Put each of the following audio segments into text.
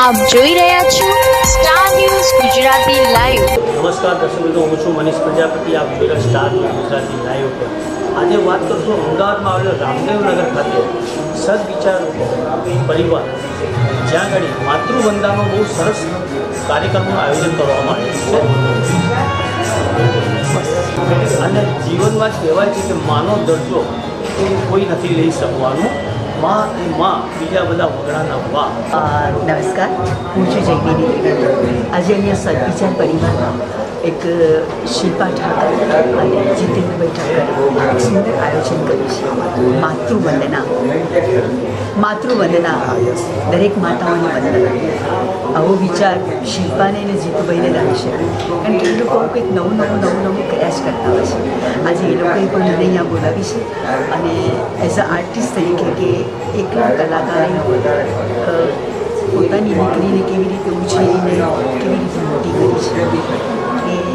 આપ જોઈ રહ્યા છો સ્ટાર ન્યૂઝ ગુજરાતી લાઈવ નમસ્કાર, દર્શક મિત્રો, હું છું મનીષ પ્રજાપતિ. આપ જોઈ રહ્યા સ્ટાર ન્યૂઝ ગુજરાતી લાઈવ પર આજે વાત કરશું અમદાવાદમાં આવેલો રામદેવનગર ખાતે સદવિચાર પરિવાર. જ્યાં આગળ માતૃવંદાનો બહુ સરસ કાર્યક્રમનું આયોજન કરવામાં આવ્યું છે. અને જીવનમાં કહેવાય છે કે માનવ દરજ્જો એ કોઈ નથી લઈ શકવાનું. માં એ માં બીજા બધા વગડાના વા નમસ્કાર. હું છું ત્રિવેદી. આજે અહીંયા સદવિચાર પરિવારમાં એક શિલ્પા ઠાકર અને જીતેન્દ્રભાઈ ઠાકર સુંદર આયોજન કર્યું છે. માતૃવંદના. માતૃવંદના. દરેક માતાઓને વંદના. આવો વિચાર શિલ્પાને અને જીતુભાઈને લાવી છે. કારણ કે એ લોકો કંઈક નવું નવું નવું નવું કર્યા જ કરતા હોય છે. આજે એ લોકોએ પણ મને અહીંયા બોલાવી છે. અને એઝ અ આર્ટિસ્ટ તરીકે કે એકલા કલાકારે પોતાની દીકરીને કેવી રીતે ઉછેરીને કેવી રીતે મોટી કરી છે.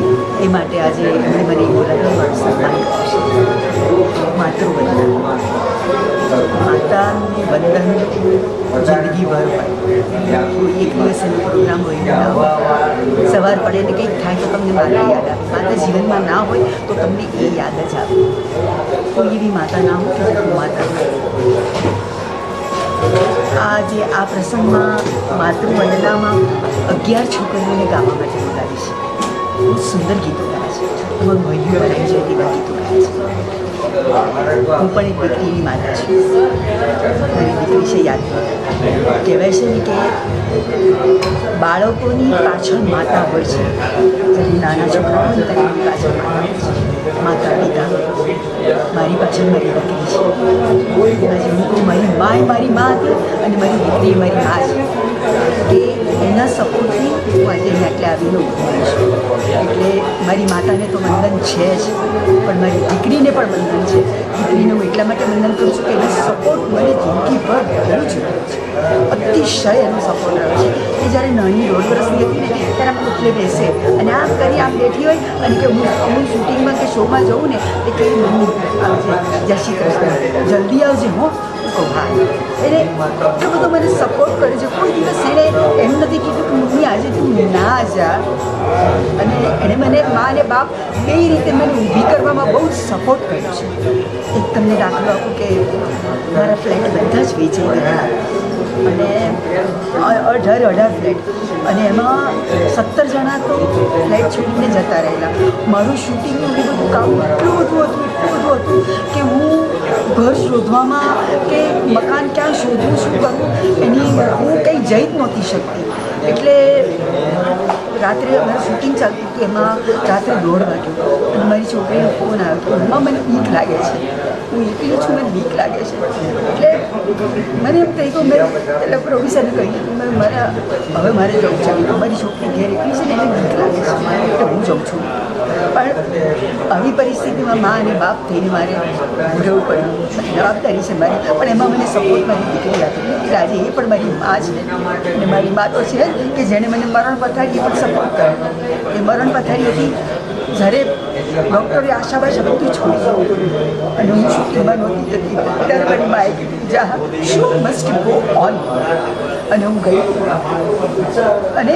એ એ માટે આજે એમણે મને બોલાવી મારું સન્માન કર્યું માતૃવંદન. માતાને વંદન જિંદગીભર હોય. કોઈ એક દિવસ એનો પ્રોગ્રામ હોય સવાર પડે ને કંઈક થાય તો તમને માતા યાદ આવે. માતા જીવનમાં ના હોય તો તમને એ યાદ જ આવે. કોઈ એવી માતા ના હોય કે માતા આ આ પ્રસંગમાં માતૃવંદનામાં અગિયાર છોકરીઓને ગાવા માટે બોલાવી છે બહુ સુંદર ગીતો ગાય છે એમાં મયુર બનાવી છે તેવા ગીતો ગાય છે હું પણ એક દીકરીની માતા છું મારી દીકરી છે યાદ કહેવાય છે ને કે બાળકોની પાછળ માતા હોય છે જ્યારે નાના છોકરા હોય ત્યારે એની પાછળ માતા પિતા મારી પાછળ મારી દીકરી છે આજે હું કહું મારી મા મારી મા અને મારી દીકરી મારી મા છે કે એના સપોર્ટથી હું આજે એટલે આવીને ઊભી છું એટલે મારી માતાને તો વંદન છે જ, પણ મારી દીકરીને પણ વંદન છે. દીકરીને હું એટલા માટે વંદન કરું છું કે એનો સપોર્ટ મને જિંદગીભર જ રહ્યો છે. અતિશય એનો સપોર્ટ રહ્યો છે. એ જ્યારે નાની દોઢ વર્ષની હતી ને, ત્યારે આમ ઉઠલે બેસે અને આમ કરી આમ બેઠી હોય અને કે હું હું શૂટિંગમાં કે શોમાં જઉં ને, એ કહી મમ્મી, આવજે, જય શ્રી કૃષ્ણ, જલ્દી આવજે હું. કહું, હા. એટલે એટલો બધો મને સપોર્ટ કરે છે. કોઈ દિવસ એણે એમ નથી કીધું કે, મમ્મી, આજે તું ના જા. અને એણે મને મા અને બાપ બે રીતે મને ઊભી કરવામાં બહુ જ સપોર્ટ કર્યો છે. એક તમને દાખલો આપું કે મારા ફ્લેટ બધા જ વેચી ગયા. અને અઢાર અઢાર ફ્લેટ અને એમાં સત્તર જણા તો ફ્લેટ છોડીને જતા રહેલા. મારું શૂટિંગનું બધું કામ એટલું બધું હતું, એટલું બધું હતું કે હું ઘર શોધવામાં કે મકાન ક્યાં શોધવું, શું કરવું, એની હું કંઈ જઈ જ નહોતી શકતી. એટલે રાત્રે અમારું શૂટિંગ ચાલતું હતું, એમાં રાત્રે દોઢ વાગ્યો. મારી છોકરીનો ફોન આવ્યો તો મમ્મા મને બીક લાગે છે. હું એકલી છું મને બીક લાગે છે. એટલે મને એમ થઈ ગયું મેં એટલે પ્રોફેસરને કહ્યું મેં મારા હવે મારે જવું છે. મારી છોકરી ઘેર એટલી છે ને એને બીક લાગે છે. હું જાઉં છું. પણ આવી પરિસ્થિતિમાં મા અને બાપ થઈને મારે રહેવું પડ્યું. જવાબદારી છે મારી. પણ એમાં મને સપોર્ટ મારી દીકરી આપી. એટલે આજે એ પણ મારી મા છે અને મારી મા તો છે કે જેણે મને મરણ પથારી પણ સપોર્ટ કર્યો. એ મરણ પથારી હતી. જ્યારે ડૉક્ટરે આશાભાઈ બધું છોડી દીધું અને હું શૂટિંગમાં નહોતી જતી ત્યારે મારી માએ કીધું જા શો મસ્ટ ગો ઓન અને હું ગઈ અને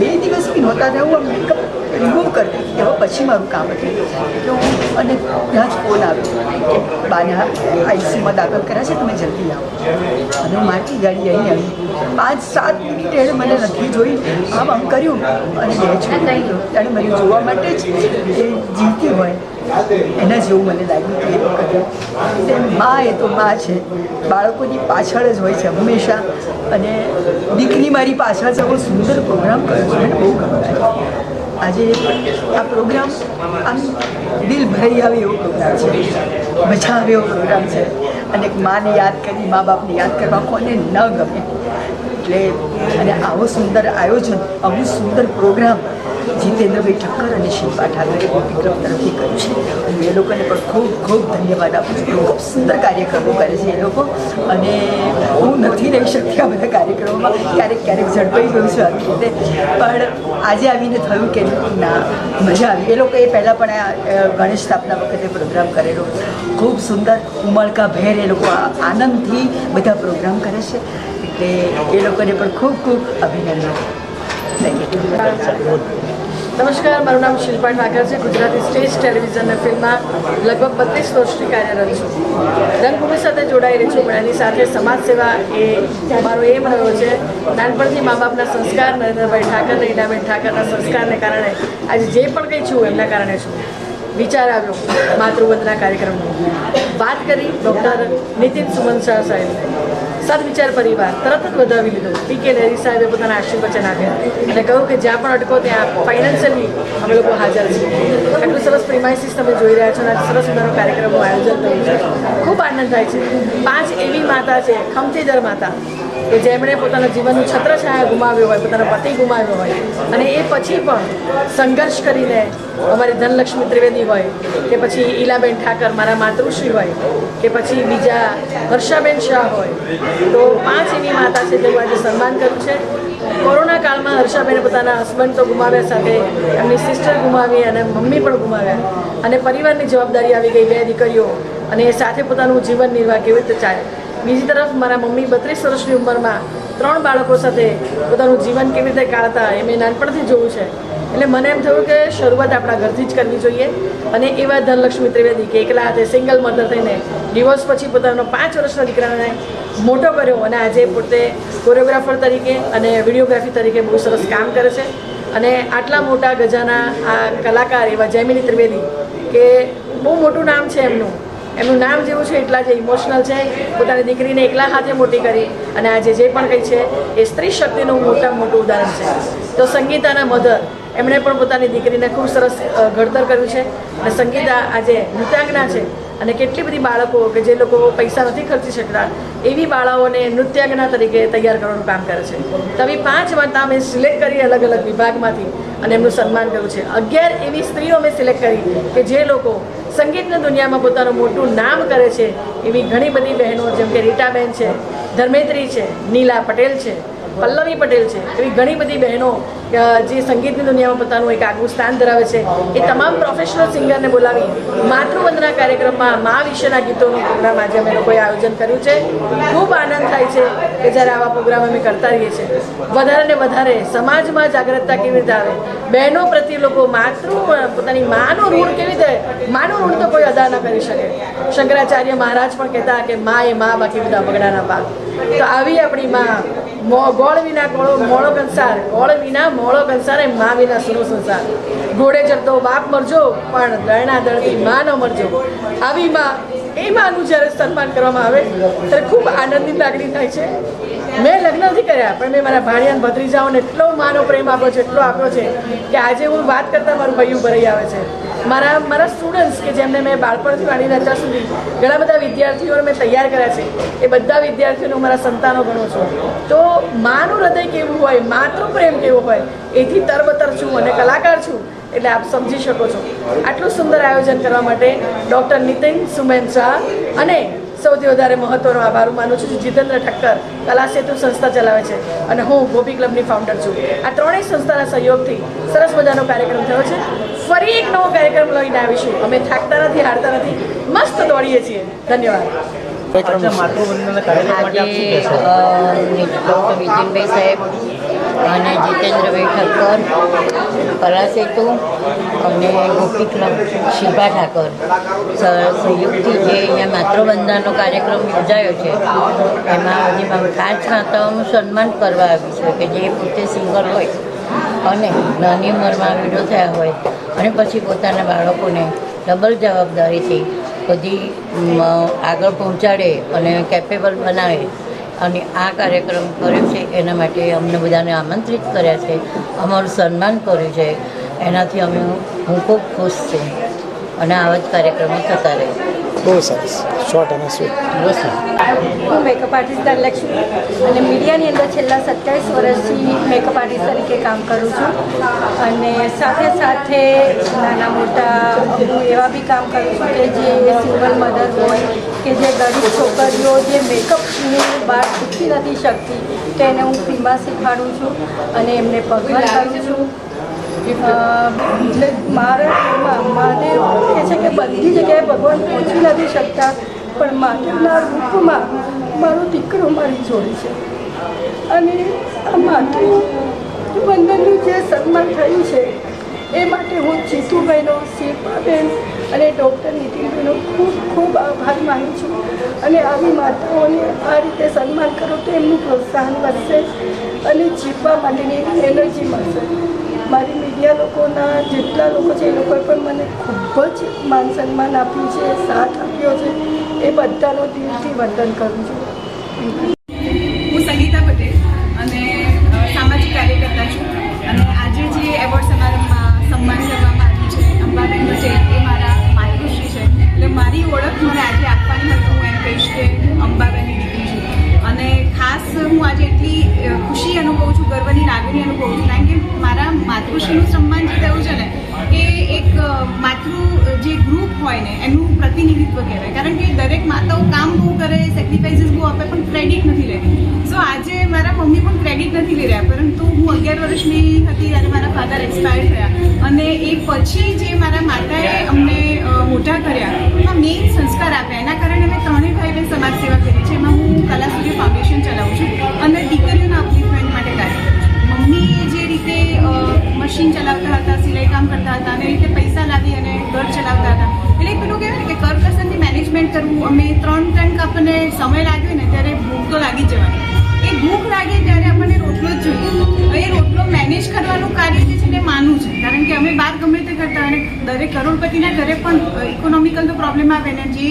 બે દિવસ બી નહોતા ને હું મેકઅપ રિમૂવ કરતી એવા પછી મારું કામ હતું. એટલે હું અને ત્યાં જ ફોન આવ્યો કે, બાને આઈસીયુમાં દાખલ કર્યા છે, તમે જલ્દી આવો. અને મારતી ગાડી અહીં આવી. પાંચ સાત મિનિટ એણે મને નથી જોઈ, આમ આમ કર્યું. અને બે છોડી ત્યારે મને જોવા માટે જ એ જીવતી હોય. એના જેવું મને લાગ્યું કે એ વખતે એટલે મા એ તો મા છે, બાળકોની પાછળ જ હોય છે હંમેશા. અને દીકરી મારી પાછળ છે, બહુ સુંદર પ્રોગ્રામ કર્યો છે, મને બહુ ગમે આજે આ પ્રોગ્રામ આમ દિલ ભરાઈ આવે એવો પ્રોગ્રામ છે. મજા આવે એવો પ્રોગ્રામ છે. અને એક માને યાદ કરી, મા બાપને યાદ કરવા કોને ન ગમે. એટલે અને આવો સુંદર આયોજન, આવું સુંદર પ્રોગ્રામ જીતેન્દ્રભાઈ ઠક્કર અને શિલ્પા ઠાકરે વિક્રમ તરફથી કર્યું છે. હું એ લોકોને પણ ખૂબ ખૂબ ધન્યવાદ આપું છું. ખૂબ સુંદર કાર્યક્રમો કરે છે એ લોકો. અને હું નથી રહી શકતી આ બધા કાર્યક્રમોમાં. ક્યારેક ક્યારેક ઝડપાઈ ગયું છે આવી રીતે. પણ આજે આવીને થયું કે ના, મજા આવી. એ લોકો એ પહેલાં પણ ગણેશ સ્થાપના વખતે પ્રોગ્રામ કરેલો. ખૂબ સુંદર, ઉમળકા ભેર એ લોકો આનંદથી બધા પ્રોગ્રામ કરે છે. એટલે એ લોકોને પણ ખૂબ ખૂબ અભિનંદન. થેન્ક યુ નમસ્કાર, મારું નામ શિલ્પા ઠાકર છે. ગુજરાતી સ્ટેજ ટેલિવિઝન અને ફિલ્મમાં લગભગ બત્રીસ વર્ષથી કાર્યરત છું. રંગભૂમિ સાથે જોડાઈ રહી છું, પણ એની સાથે સમાજ સેવા એ મારો એમ રહ્યો છે. નાનપણથી મા બાપના સંસ્કાર, નરેન્દ્રભાઈ ઠાકર રીનાબેન ઠાકરના સંસ્કારને કારણે આજે જે પણ કંઈ છું એમના કારણે છું. વિચાર આવ્યો માતૃવંદના કાર્યક્રમનો. વાત કરી ડૉક્ટર નીતિન સુમન શાહ સાહેબ સદવિચાર પરિવાર તરત જ વધાવી લીધો. પી કે લહેરી સાહેબે પોતાના આશીર્વચન આપ્યા. અને કહ્યું કે જ્યાં પણ અટકો ત્યાં ફાઇનાન્શિયલી અમે લોકો હાજર છીએ. આટલું સરસ પ્રિમાઇસીસ તમે જોઈ રહ્યા છો અને સરસ મજાનો કાર્યક્રમનું આયોજન થયું છે. ખૂબ આનંદ થાય છે. પાંચ એવી માતા છે ખમતીદર માતા. કે જેમણે પોતાના જીવનનું છત્રછાયા ગુમાવ્યો હોય, પોતાનો પતિ ગુમાવ્યો હોય, અને એ પછી પણ સંઘર્ષ કરીને અમારી ધનલક્ષ્મી ત્રિવેદી હોય, કે પછી ઈલાબેન ઠાકર, મારા માતૃશ્રી હોય, કે પછી બીજા હર્ષાબેન શાહ હોય, તો પાંચ એવી માતા છે જેનું આજે સન્માન કર્યું છે. કોરોના કાળમાં હર્ષાબેને પોતાના હસબન્ડ તો ગુમાવ્યા સાથે એમની સિસ્ટર ગુમાવી અને મમ્મી પણ ગુમાવ્યા. અને પરિવારની જવાબદારી આવી ગઈ બે દીકરીઓ, અને એ સાથે પોતાનું જીવન નિર્વાહ કેવી રીતે ચાલે? બીજી તરફ મારા મમ્મી બત્રીસ વર્ષની ઉંમરમાં ત્રણ બાળકો સાથે પોતાનું જીવન કેવી રીતે કાઢતા એ મેં નાનપણથી જોયું છે. એટલે મને એમ થયું કે શરૂઆત આપણા ઘરથી જ કરવી જોઈએ અને એવા ધનલક્ષ્મી ત્રિવેદી કે એકલા હાથે સિંગલ મધર થઈને ડિવોર્સ પછી પોતાનો પાંચ વર્ષના દીકરાને મોટો કર્યો અને આજે પોતે કોરિયોગ્રાફર તરીકે અને વિડીયોગ્રાફી તરીકે બહુ સરસ કામ કરે છે. અને આટલા મોટા ગજાના આ કલાકાર એવા જૈમિની ત્રિવેદી કે બહુ મોટું નામ છે એમનું. એમનું નામ જેવું છે, એટલા જ ઇમોશનલ છે, પોતાની દીકરીને એકલા હાથે મોટી કરી અને આજે જે પણ કંઈ છે, એ સ્ત્રી શક્તિનું મોટામાં મોટું ઉદાહરણ છે. તો સંગીતાના મધર, એમણે પણ પોતાની દીકરીને ખૂબ સરસ ઘડતર કર્યું છે અને સંગીતા આજે નૃત્યાંગના છે અને કેટલી બધી બાળકો કે જે લોકો પૈસા નથી ખર્ચી શકતા, એવી બાળાઓને નૃત્યાંગના તરીકે તૈયાર કરવાનું કામ કરે છે. તો આવી પાંચ માતા મેં સિલેક્ટ કરી અલગ અલગ વિભાગમાંથી અને એમનું સન્માન કર્યું છે. અગિયાર એવી સ્ત્રીઓ મેં સિલેક્ટ કરી કે જે લોકો સંગીતની દુનિયામાં પોતાનું મોટું નામ કરે છે એવી ઘણી બધી બહેનો, જેમ કે રીટાબેન છે ધર્મેત્રી છે, નીલા પટેલ છે. પલ્લવી પટેલ છે. એવી ઘણી બધી બહેનો જે સંગીતની દુનિયામાં પોતાનું એક આગવું સ્થાન ધરાવે છે. એ તમામ પ્રોફેશનલ સિંગરને બોલાવી માતૃવંદના કાર્યક્રમમાં મા વિશેના ગીતોનું પ્રોગ્રામ આજે અમે લોકોએ આયોજન કર્યું છે. ખૂબ આનંદ થાય છે કે જ્યારે આવા પ્રોગ્રામ અમે કરતા રહીએ છીએ. વધારે ને વધારે સમાજમાં જાગૃતતા કેવી રીતે આવે? બહેનો પ્રત્યે લોકો માતૃ, પોતાની માનું ઋણ કેવી રીતે, માનું ઋણ તો કોઈ અદા ન કરી શકે. શંકરાચાર્ય મહારાજ પણ કહેતા કે મા એ મા બાકી બધા બગડાના પાક તો આવી આપણી મા ગોળ વિના ગોળો, મોળો કંસાર ગોળ વિના મોળો કંસાર એ મા વિના સુરો સંસાર. ઘોડે ચડતો બાપ મરજો, પણ દળના દળથી મા ન મરજો. આવી મા, એ માનું જ્યારે સન્માન કરવામાં આવે, ત્યારે ખૂબ આનંદની લાગણી થાય છે. મેં લગ્ન નથી કર્યા, પણ મેં મારા ભાણિયાન ભત્રીજાઓને એટલો માનો પ્રેમ આપ્યો છે, એટલો આપ્યો છે કે આજે હું વાત કરતાં મારું ભૈયું ભરાઈ આવે છે. મારા મારા સ્ટુડન્ટ્સ કે જેમને મેં બાળપણથી માંડીને અત્યાર સુધી ઘણા બધા વિદ્યાર્થીઓને મેં તૈયાર કર્યા છે, એ બધા વિદ્યાર્થીઓને મારા સંતાનો ગણું છું. તો માનું હૃદય કેવું હોય, માતૃ પ્રેમ કેવો હોય, એથી તરબતર છું અને કલાકાર છું, એટલે આપ સમજી શકો છો. આટલું સુંદર આયોજન કરવા માટે ડૉક્ટર નીતિન સુમેન શાહ અને સૌથી વધારે મહત્વનો આભાર. હું માનું છું જીતેન્દ્ર ઠક્કર કલા સેતુ સંસ્થા ચલાવે છે અને હું ગોપી ક્લબની ફાઉન્ડર છું. આ ત્રણેય સંસ્થાના સહયોગથી સરસ મજાનો કાર્યક્રમ થયો છે. ફરી એક નવો કાર્યક્રમ લઈને આવીશું. અમે થાકતા નથી હારતા નથી. મસ્ત દોડીએ છીએ. ધન્યવાદ. આજે માતૃવંદના કાર્યક્રમ માટે આપ શું કહેશો? ડૉક્ટર વિજયભાઈ સાહેબ અને જીતેન્દ્રભાઈ ઠક્કર કલા સેતુ અને ગોપી ક્લબ શિલ્પા ઠાકર. સંયુક્તથી જે અહીંયા માતૃવંદનાનો કાર્યક્રમ યોજાયો છે, એમાં જેમાં પાંચ માતાઓનું સન્માન કરવા આવ્યું છે, કે જે પોતે સિંગર હોય અને નાની ઉંમરમાં વિડો થયા હોય અને પછી પોતાના બાળકોને ડબલ જવાબદારીથી બધી આગળ પહોંચાડે અને કેપેબલ બનાવે અને આ કાર્યક્રમ કર્યો છે, એના માટે અમને બધાને આમંત્રિત કર્યા છે, અમારું સન્માન કર્યું છે. એનાથી અમે હું ખૂબ ખુશ છું. અને આવા જ કાર્યક્રમો થતા રહે. બહુ સરસ. શોર્ટ અને સ્વીટ હું મેકઅપ આર્ટિસ્ટ ધનલક્ષ્મી અને મીડિયાની અંદર છેલ્લા સત્યાવીસ વર્ષથી મેકઅપ આર્ટિસ્ટ તરીકે કામ કરું છું. અને સાથે સાથે નાના મોટા હું એવા બી કામ કરું છું કે જે સિંગલ મધર હોય કે જે ગરીબ છોકરીઓ જે મેકઅપની બહાર શીખી નથી શકતી તો એને હું ફ્રીમાં શીખવાડું છું અને એમને પગભર કરું છું. એટલે મારા મહાદેવ કહે છે કે બધી જગ્યાએ ભગવાન પહોંચી નથી શકતા, પણ મહાદેવના રૂપમાં મારો દીકરો મારી જોડે છે. અને આ માટે વંદનનું જે સન્માન થયું છે, એ માટે હું જીતુભાઈનો શિલ્પાબેન અને ડૉક્ટર નીતિનભાઈનો ખૂબ ખૂબ આભાર માનું છું. અને આવી માતાઓને આ રીતે સન્માન કરો તો એમનું પ્રોત્સાહન વધશે અને જીવવા માટેની એનર્જી મળશે. મારી મીડિયા લોકોના જેટલા લોકો છે એ લોકોએ પણ મને ખૂબ જ માન સન્માન આપ્યું છે, સાથ આપ્યો છે. એ બધાનો દિલથી વંદન કરું છું. પ્રતિનિધિત્વ કહેવાય. કારણ કે દરેક માતાઓ કામ બહુ કરે સેક્રિફાઈસીસ બહુ આપે, પણ ક્રેડિટ નથી લેતી સો આજે મારા મમ્મી પણ ક્રેડિટ નથી લઈ રહ્યા, પરંતુ હું અગિયાર વર્ષની હતી ત્યારે મારા ફાધર એક્સપાયર થયા. અને એ પછી જે મારા માતાએ અમને મોટા કર્યા એમાં મેઇન સંસ્કાર આપ્યા. એના કારણે મેં ત્રણેય ભાઈ બહેન સમાજ સેવા કરી છે એમાં હું કલા સૂર્ય ફાઉન્ડેશન ચલાવું છું અને દીકરીઓના અપલિફમેન્ટ માટે કાર્ય કરું છું. મમ્મી જે રીતે મશીન ચલાવતા હતા, સિલાઈ કામ કરતા હતા, અને રીતે પૈસા લાવી અને ઘર ચલાવતા હતા. એટલે પેલું કહેવાય ને કે કરકસરથી મેનેજમેન્ટ કરવું, અમે ત્રણ ટંક આપણને સમય લાગ્યો ને ત્યારે ભૂખ તો લાગી જવાની. એ ભૂખ લાગે ત્યારે આપણને રોટલો જ જોઈએ. એ રોટલો મેનેજ કરવાનું કાર્ય જે છે ને માનું છે. કારણ કે અમે બહાર ગમે તે કરતા અને દરેક કરોડપતિના ઘરે પણ ઇકોનોમિકલ તો પ્રોબ્લેમ આવે ને, જે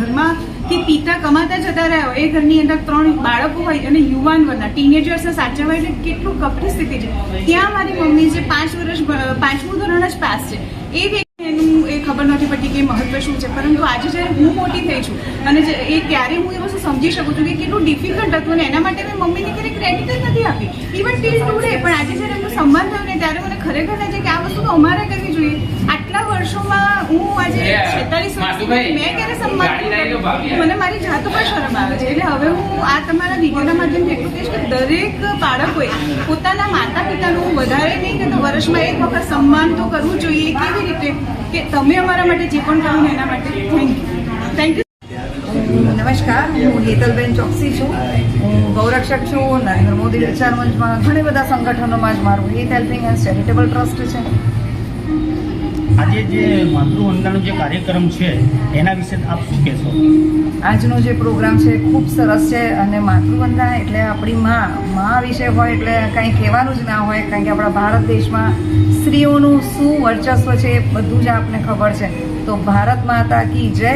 ઘરમાં થી પિતા કમાતા જતા રહ્યા હોય, એ ઘરની અંદર ત્રણ બાળકો હોય અને યુવાન વર્ગના ટીનેજર્સને સાચવવા એટલે કેટલું કપરી સ્થિતિ છે. ત્યાં મારી મમ્મી જે પાંચ વર્ષ પાંચમું ધોરણ જ પાસ છે. એ એનું એ ખબર નથી પડતી કે મહત્વ શું છે. પરંતુ આજે જ્યારે હું મોટી થઈ છું અને એ ત્યારે હું એ વસ્તુ સમજી શકું છું કે કેટલું ડિફિકલ્ટ હતું અને એના માટે મેં મમ્મીને ક્યારેય ક્રેડિટ જ નથી આપી. ઇવન ટીલ ટુડે પણ આજે જ્યારે એમનું સન્માન થયું ને ત્યારે મને ખરેખર લાગે કે આ વસ્તુ અમારે કરવી જોઈએ. આટલા વર્ષોમાં હું આજે છેતાલીસ વર્ષની મેં ક્યારે સન્માન નહીં મને મારી જાત ઉપર શરમ આવે છે. એટલે હવે હું આ તમારા વિડીયોના માધ્યમથી એટલું કહીશ કે દરેક બાળકોએ પોતાના માતા પિતાનું વધારે નહીં કે તો વર્ષમાં એક વખત સન્માન તો કરવું જોઈએ કેવી રીતે? કે તમે અમારા માટે જે પણ કર્યું એના માટે. થેન્ક યુ થેન્ક યુ નમસ્કાર હું હેતલબેન ચોકસી છું. હું ગૌરક્ષક છું. નરેન્દ્ર મોદી વિચાર મંચમાં ઘણી બધા સંગઠનોમાં જ મારું હિત હેલ્પિંગ એન્ડ ચેરિટેબલ ટ્રસ્ટ છે. આજે જે માતૃવંદનાનો જે કાર્યક્રમ છે, એના વિશે આપ શું કહેશો? આજનો જે પ્રોગ્રામ છે ખૂબ સરસ છે અને માતૃવંદના એટલે આપણી માં માં વિશે હોય એટલે કંઈ કહેવાનું જ ના હોય, કારણ કે આપણા ભારત દેશમાં સ્ત્રીઓનું શું વર્ચસ્વ છે એ બધું જ આપને ખબર છે. તો ભારત માતા કી જય